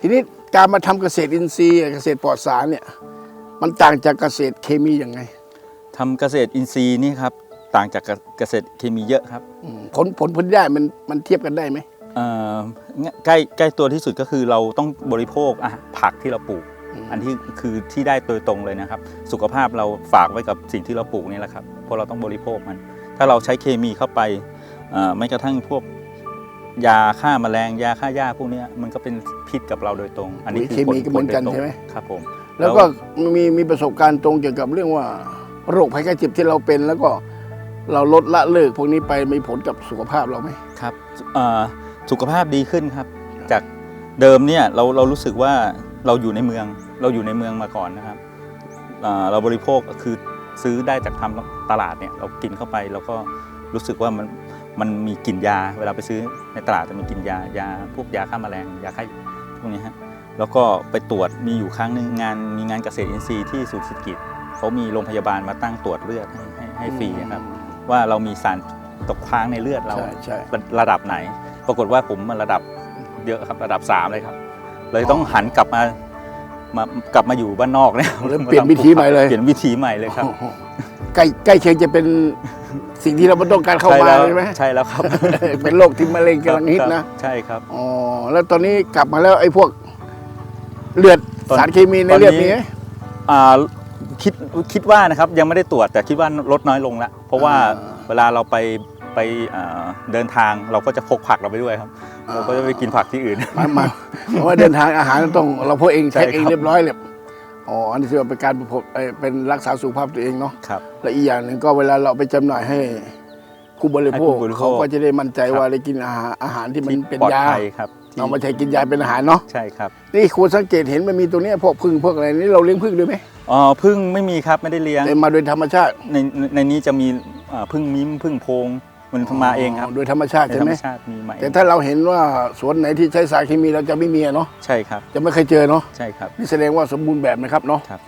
ทีนี้การมาทำเกษตรอินทรีย์เกษตรปลอดสารเนี่ยมันต่างจากเกษตรเคมียังไงทำเกษตรอินทรีย์นี่ครับต่างจากเกษตรเคมีเยอะครับอืมผลผลผลได้มันมันเทียบกันได้ไหมเอ่อใกล้ใกล้ตัวที่สุดก็คือเราต้องบริโภคอะผักที่เราปลูก อันที่คือที่ได้โดยตรงเลยนะครับ สุขภาพเราฝากไว้กับสิ่งที่เราปลูกนี่แหละครับเพราะเราต้องบริโภคมัน ถ้าเราใช้เคมีเข้าไปเอ่อไม่กระทั่งพวก ยาฆ่าแมลงยาฆ่าหญ้าพวกเนี้ยมันก็เป็นพิษกับเราโดยตรง อันนี้คือเคมีก็เหมือนกันผลโดยตรงใช่ไหมครับผม แล้วก็มีมีประสบการณ์ตรงเกี่ยวกับเรื่องว่าโรคภัยไข้เจ็บที่เราเป็นแล้วก็เราลดละเลิกพวกนี้ไปมีผลกับสุขภาพเราไหมครับเอ่อสุขภาพดีขึ้นครับ จากเดิมเนี่ยเราเรารู้สึกว่าเราอยู่ในเมือง เราอยู่ในเมืองมาก่อนนะครับเอ่อเราบริโภคคือซื้อได้จากทำตลาดเนี่ยเรากินเข้าไปเราก็รู้สึกว่ามัน มันมีกลิ่นยา เวลาไปซื้อในตลาดจะมีกลิ่นยายาพวกยาฆ่าแมลงยาฆ่าพวกนี้ฮะแล้วก็ไปตรวจมีอยู่ครั้งหนึ่งงานมีงานเกษตรอินทรีย์ที่สุขสิกิจเขามีโรงพยาบาลมาตั้งตรวจเลือดให้ให้ให้ฟรีนะครับว่าเรามีสารตกค้างในเลือดเราใช่ใช่ ระดับไหน ปรากฏว่าผมมันระดับเยอะครับระดับ3เลยครับ เลยต้องหันกลับมามากลับมาอยู่บ้านนอกเนี่ยแล้วเปลี่ยนวิธีใหม่เลย เปลี่ยนวิธีใหม่เลยครับ โอ้โหใกล้ใกล้เคียงจะเป็นสิ่งที่เราไม่ต้องการเข้ามาแล้วใช่ไหมใช่แล้วครับ เป็นโรคที่มะเร็งกำลังฮิตนะ ใช่ครับอ๋อแล้วตอนนี้กลับมาแล้วไอ้พวกเลือดตอนสารเคมีในเลือดมีไหมอ่าคิดคิดว่านะครับยังไม่ได้ตรวจแต่คิดว่าลดน้อยลงแล้วเพราะว่าอ่าเวลาเราไปไปอ่าเดินทางเราก็จะพกผักเราไปด้วยครับอ่าเราก็จะไปกินผักที่อื่นมามาเพราะว่าเดินทางอาหารต้องเราพกเองใช่เช็คเองครับเรียบร้อยเลย อ๋อ อันนี้ถือว่าเป็นการประพบเอ่อเป็นรักษาสุขภาพตัวเองเนาะครับ และอีกอย่างหนึ่งก็เวลาเราไปจำหน่ายให้ผู้บริโภคให้ผู้บริโภคเขาก็จะได้มั่นใจครับว่าได้กินอาหารอาหารที่มันที่เป็นปลอดยาภัยครับที่ เอามาใช้กินยาเป็นอาหารเนาะใช่ครับนี่คุณสังเกตเห็นมันมีตัวเนี้ยพวกพึ่งพวกอะไรนี่เราเลี้ยงพึ่งด้วยไหมอ๋อพึ่งไม่มีครับไม่ได้เลี้ยงแต่มาโดยธรรมชาติ ในในในนี้จะมีอ่าพึ่งมิ้มพึ่งโพง มันมาเองครับโดยธรรมชาติในใช่ธรไหรมมชาติมีมาเอแต่งถ้าเราเห็นว่าสวนไหนที่ใช้สารเคมีเราจะไม่มีอะเนาะใช่ครับ จะไม่เคยเจอเนาะใช่ครับ นี่แสดงว่าสมบูรณ์แบบนะครับเนาะ ครับ